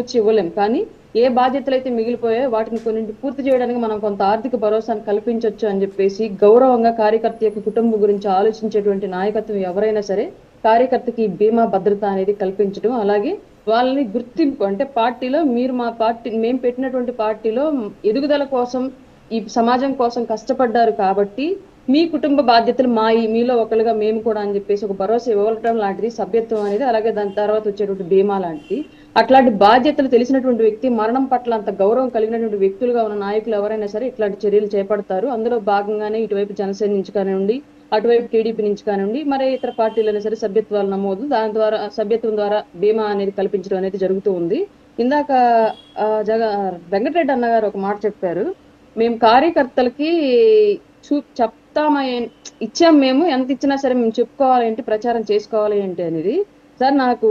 వచ్చి ఇవ్వలేం. కానీ ఏ బాధ్యతలు అయితే మిగిలిపోయాయో వాటిని కొన్నింటి పూర్తి చేయడానికి మనం కొంత ఆర్థిక భరోసాను కల్పించవచ్చు అని చెప్పేసి గౌరవంగా కార్యకర్త యొక్క కుటుంబం గురించి ఆలోచించేటువంటి నాయకత్వం ఎవరైనా సరే కార్యకర్తకి బీమా భద్రత అనేది కల్పించడం. అలాగే వాళ్ళని గుర్తింపు అంటే పార్టీలో మీరు మా పార్టీ మేము పెట్టినటువంటి పార్టీలో ఎదుగుదల కోసం ఈ సమాజం కోసం కష్టపడ్డారు కాబట్టి మీ కుటుంబ బాధ్యతలు మాయి మీలో ఒకరుగా మేము కూడా అని చెప్పేసి ఒక భరోసా ఇవ్వటం లాంటిది సభ్యత్వం అనేది అలాగే దాని తర్వాత వచ్చేటువంటి బీమా లాంటిది. అట్లాంటి బాధ్యతలు తెలిసినటువంటి వ్యక్తి మరణం పట్ల అంత గౌరవం కలిగినటువంటి వ్యక్తులుగా ఉన్న నాయకులు ఎవరైనా సరే ఇట్లాంటి చర్యలు చేపడతారు. అందులో భాగంగానే ఇటువైపు జనసేన నుంచి కానివ్వండి అటువైపు టీడీపీ నుంచి కానివ్వండి మరి ఇతర పార్టీలైనా సరే సభ్యత్వాలు నమోదు. దాని ద్వారా సభ్యత్వం ద్వారా బీమా అనేది కల్పించడం అనేది జరుగుతూ ఉంది. ఇందాక జగ వెంకటరెడ్డి అన్న గారు ఒక మాట చెప్పారు. మేము కార్యకర్తలకి చూ చెప్ ఏం- ఇచ్చాం మేము. ఎంత ఇచ్చినా సరే మేము చెప్పుకోవాలి ఏంటి ప్రచారం చేసుకోవాలి ఏంటి అనేది. సార్ నాకు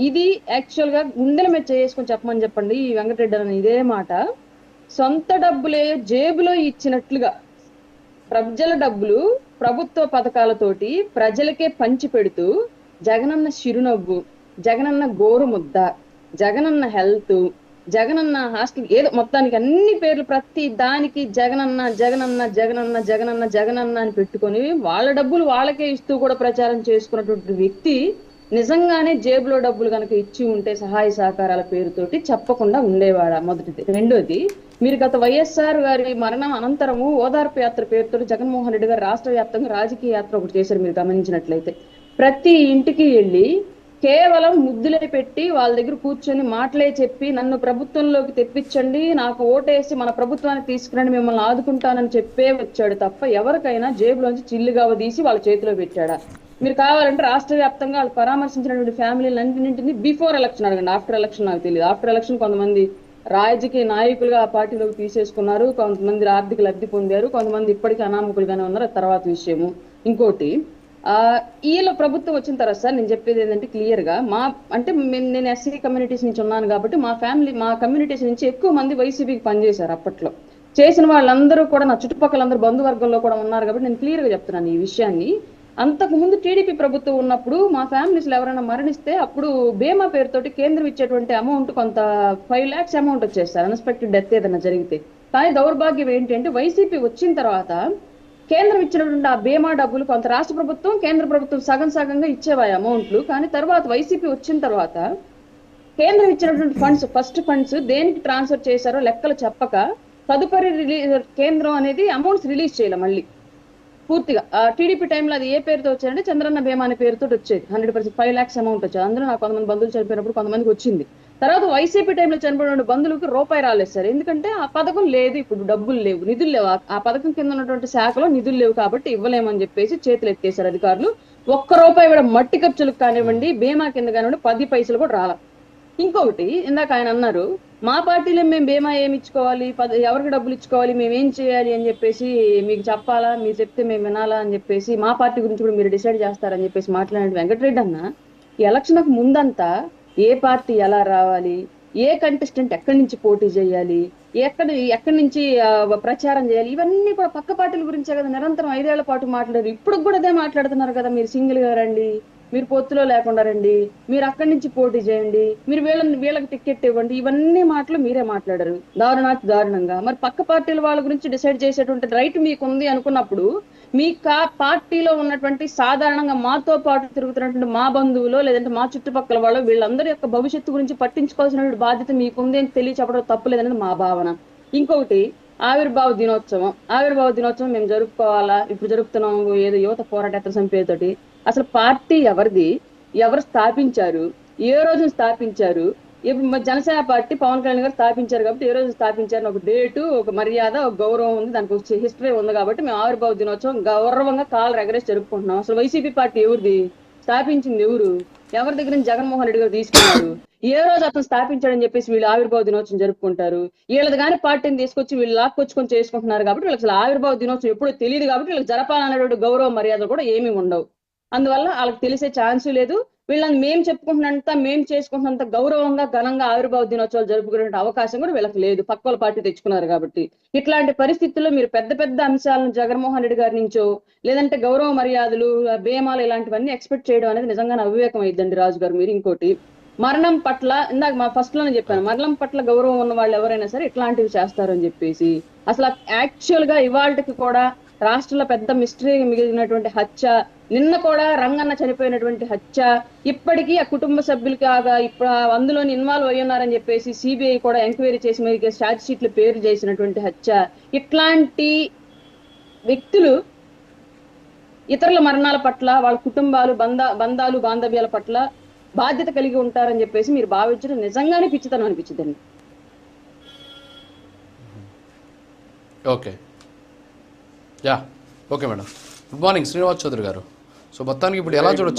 ఇది యాక్చువల్గా గుండెల మీద చేసుకొని చెప్పమని చెప్పండి ఈ వెంకటరెడ్డి అని ఇదే మాట. సొంత డబ్బులే జేబులో ఇచ్చినట్లుగా ప్రజల డబ్బులు ప్రభుత్వ పథకాలతోటి ప్రజలకే పంచి పెడుతూ జగనన్న చిరునవ్వు జగనన్న గోరుముద్ద జగనన్న హెల్త్ జగనన్న హాస్టల్ ఏదో మొత్తానికి అన్ని పేర్లు ప్రతి దానికి జగనన్న జగనన్న జగనన్న జగనన్న జగనన్న అని పెట్టుకొని వాళ్ళ డబ్బులు వాళ్ళకే ఇస్తూ కూడా ప్రచారం చేసుకున్నటువంటి వ్యక్తి నిజంగానే జేబులో డబ్బులు కనుక ఇచ్చి ఉంటే సహాయ సహకారాల పేరుతోటి చెప్పకుండా ఉండేవాడా మొదటిది. రెండోది మీరు గత వైఎస్ఆర్ గారి మరణం అనంతరము ఓదార్పు యాత్ర పేరుతో జగన్మోహన్ రెడ్డి గారు రాష్ట్ర వ్యాప్తంగా రాజకీయ యాత్ర ఒకటి చేశారు మీరు గమనించినట్లయితే. ప్రతి ఇంటికి వెళ్ళి కేవలం ముద్దులే పెట్టి వాళ్ళ దగ్గర కూర్చొని మాటలే చెప్పి నన్ను ప్రభుత్వంలోకి తెప్పించండి నాకు ఓటేసి మన ప్రభుత్వానికి తీసుకురండి మిమ్మల్ని ఆదుకుంటానని చెప్పే వచ్చాడు తప్ప ఎవరికైనా జేబులోంచి చిల్లుగా తీసి వాళ్ళ చేతిలో పెట్టాడా? మీరు కావాలంటే రాష్ట్ర వ్యాప్తంగా వాళ్ళు పరామర్శించినటువంటి ఫ్యామిలీలన్నింటినీ బిఫోర్ ఎలక్షన్ అడగండి. ఆఫ్టర్ ఎలక్షన్ నాకు తెలియదు ఆఫ్టర్ ఎలక్షన్ కొంతమంది రాజకీయ నాయకులుగా ఆ పార్టీలోకి తీసేసుకున్నారు కొంతమంది ఆర్థిక లబ్ధి పొందారు కొంతమంది ఇప్పటికీ అనామకులుగానే ఉన్నారు. తర్వాత విషయము. ఇంకోటి ఈలో ప్రభుత్వం వచ్చిన తర్వాత సార్ నేను చెప్పేది ఏంటంటే క్లియర్గా మా అంటే నేను ఎస్సీ కమ్యూనిటీస్ నుంచి ఉన్నాను కాబట్టి మా ఫ్యామిలీ మా కమ్యూనిటీస్ నుంచి ఎక్కువ మంది వైసీపీకి పనిచేశారు అప్పట్లో. చేసిన వాళ్ళందరూ కూడా నా చుట్టుపక్కల అందరూ బంధువర్గంలో కూడా ఉన్నారు కాబట్టి నేను క్లియర్గా చెప్తున్నాను ఈ విషయాన్ని. అంతకు ముందు టీడీపీ ప్రభుత్వం ఉన్నప్పుడు మా ఫ్యామిలీస్లో ఎవరైనా మరణిస్తే అప్పుడు బీమా పేరుతోటి కేంద్రం ఇచ్చేటువంటి అమౌంట్ కొంత ఫైవ్ లాక్స్ అమౌంట్ వచ్చేస్తారు అన్ఎక్స్పెక్టెడ్ డెత్ ఏదైనా జరిగితే. కానీ దౌర్భాగ్యం ఏంటంటే వైసీపీ వచ్చిన తర్వాత కేంద్రం ఇచ్చినటువంటి ఆ బీమా డబ్బులు కొంత రాష్ట్ర ప్రభుత్వం కేంద్ర ప్రభుత్వం సగం సగంగా ఇచ్చేవాయి అమౌంట్లు? కానీ తర్వాత వైసీపీ వచ్చిన తర్వాత కేంద్రం ఇచ్చినటువంటి ఫండ్స్ ఫస్ట్ ఫండ్స్ దేనికి ట్రాన్స్ఫర్ చేశారో లెక్కలు చెప్పక తదుపరి రిలీజ్ కేంద్రం అనేది అమౌంట్స్ రిలీజ్ చేయాలి మళ్ళీ. పూర్తిగా టీడీపీ టైంలో అది ఏ పేరుతో వచ్చాయంటే చంద్రన్న భీమా అనే పేరుతో వచ్చేది. Hundred percent five lakhs amount వచ్చేది. అందులో నాకు కొంతమంది బంధువులు చనిపోయినప్పుడు కొంతమందికి వచ్చింది. తర్వాత వైసీపీ టైంలో చనిపోయిన బంధువులకు రూపాయి రాలేదు సార్. ఎందుకంటే ఆ పథకం లేదు ఇప్పుడు డబ్బులు లేవు నిధులు లేవు. ఆ- పథకం కింద ఉన్నటువంటి శాఖలో నిధులు లేవు కాబట్టి ఇవ్వలేమని చెప్పేసి చేతులు ఎత్తేసారు అధికారులు. ఒక్క రూపాయి కూడా మట్టి ఖర్చులకు కానివ్వండి బీమా కింద కానివ్వండి పది పైసలు కూడా రాలేదు ఇంకొకటి ఇందాక ఆయన అన్నారు మా పార్టీలో మేము బీమా ఏమి ఇచ్చుకోవాలి పద- ఎవరికి డబ్బులు ఇచ్చుకోవాలి మేము ఏం చేయాలి అని చెప్పేసి మీకు చెప్పాలా మీరు చెప్తే మేము వినాలా అని చెప్పేసి మా పార్టీ గురించి కూడా మీరు డిసైడ్ చేస్తారని చెప్పేసి మాట్లాడిన వెంకటరెడ్డి అన్న ఎలక్షన్కు ఎలక్షన్ ముందంతా ఏ పార్టీ ఎలా రావాలి ఏ కంటెస్టెంట్ ఎక్కడి నుంచి పోటీ చేయాలి ఎక్కడ ఎక్కడి నుంచి ప్రచారం చేయాలి ఇవన్నీ కూడా పక్క పార్టీల గురించే కదా నిరంతరం ఐదేళ్ళ పాటు మాట్లాడారు. ఇప్పుడు కూడా అదే మాట్లాడుతున్నారు కదా మీరు సింగిల్గా రండి మీరు పొత్తులో లేకుండా రండి మీరు అక్కడి నుంచి పోటీ చేయండి మీరు వీళ్ళని వీళ్ళకి టికెట్ ఇవ్వండి ఇవన్నీ మాటలు మీరే మాట్లాడారు. దారుణాతి దారుణంగా. మరి పక్క పార్టీల వాళ్ళ గురించి డిసైడ్ చేసేటువంటి రైట్ మీకు ఉంది అనుకున్నప్పుడు మీ కా పార్టీలో ఉన్నటువంటి సాధారణంగా మాతో పాటు తిరుగుతున్నటువంటి మా బంధువులు లేదంటే మా చుట్టుపక్కల వాళ్ళు వీళ్ళందరి యొక్క భవిష్యత్తు గురించి పట్టించుకోవాల్సినటువంటి బాధ్యత మీకుంది అని తెలియచెప్పడం తప్పులేదనేది మా భావన. ఇంకొకటి ఆవిర్భావ దినోత్సవం. ఆవిర్భావ దినోత్సవం మేము జరుపుకోవాలా? ఇప్పుడు జరుపుతున్నాము ఏదో యువత పోరాట సంపేతోటి అసలు పార్టీ ఎవరిది? ఎవరు స్థాపించారు? ఏ రోజు స్థాపించారు? జనసేన పార్టీ పవన్ కళ్యాణ్ గారు స్థాపించారు కాబట్టి ఏ రోజు స్థాపించారు? ఒక డేటు ఒక మర్యాద ఒక గౌరవం ఉంది. దానికి ఒక హిస్టరీ ఉంది కాబట్టి మేము ఆవిర్భావ దినోత్సవం గౌరవంగా కాలు ఎగరేసి జరుపుకుంటున్నాం. అసలు వైసీపీ పార్టీ ఎవరిది? స్థాపించింది ఎవరు? ఎవరి దగ్గర నుంచి జగన్మోహన్ రెడ్డి గారు తీసుకున్నారు? ఏ రోజు అతను స్థాపించాడని చెప్పేసి వీళ్ళు ఆవిర్భావ దినోత్సవం జరుపుకుంటారు? వీళ్ళది కానీ పార్టీని తీసుకొచ్చి వీళ్ళు లాక్కొచ్చుకొని చేసుకుంటున్నారు కాబట్టి వీళ్ళకి అసలు ఆవిర్భావ దినోత్సవం ఎప్పుడో తెలియదు కాబట్టి వీళ్ళకి జరపాలనేటువంటి గౌరవ మర్యాదలు కూడా ఏమీ ఉండవు. అందువల్ల వాళ్ళకి తెలిసే ఛాన్స్ లేదు. వీళ్ళని మేము చెప్పుకుంటున్నంత మేము చేసుకుంటున్నంత గౌరవంగా ఘనంగా ఆవిర్భావ దినోత్సవాలు జరుపుకునే అవకాశం కూడా వీళ్ళకి లేదు. పక్కల పార్టీ తెచ్చుకున్నారు కాబట్టి. ఇట్లాంటి పరిస్థితుల్లో మీరు పెద్ద పెద్ద అంశాలను జగన్మోహన్ రెడ్డి గారి నుంచో లేదంటే గౌరవ మర్యాదలు భీమాలు ఇలాంటివన్నీ ఎక్స్పెక్ట్ చేయడం అనేది నిజంగా అవివేకం అయిద్దండి రాజు గారు మీరు ఇంకోటి. మరణం పట్ల ఇందాక మా ఫస్ట్లోనే చెప్పాను మరణం పట్ల గౌరవం ఉన్న వాళ్ళు ఎవరైనా సరే ఇట్లాంటివి చేస్తారని చెప్పేసి. అసలు యాక్చువల్గా ఇవాళకి కూడా రాష్ట్రంలో పెద్ద మిస్టరీ మిగిలినటువంటి హత్య నిన్న కూడా రంగన్న చనిపోయినటువంటి హత్య ఇప్పటికీ ఆ కుటుంబ సభ్యులకి ఆగా ఇప్పుడు అందులో ఇన్వాల్వ్ అయి ఉన్నారని చెప్పేసి సిబిఐ కూడా ఎంక్వైరీ చేసి మరి ఛార్జ్ షీట్లు పేరు చేసినటువంటి హత్య. ఇట్లాంటి వ్యక్తులు ఇతరుల మరణాల పట్ల వాళ్ళ కుటుంబాలు బంధ బంధాలు బాంధవ్యాల పట్ల బాధ్యత కలిగి ఉంటారని చెప్పేసి మీరు భావించడం నిజంగానే పిచ్చితనం అనిపించిందండి okay. Yeah. Okay madam. Good morning Srinivas Chowdary గారు. సో మొత్తానికి ఇప్పుడు ఎలా చూడొచ్చు?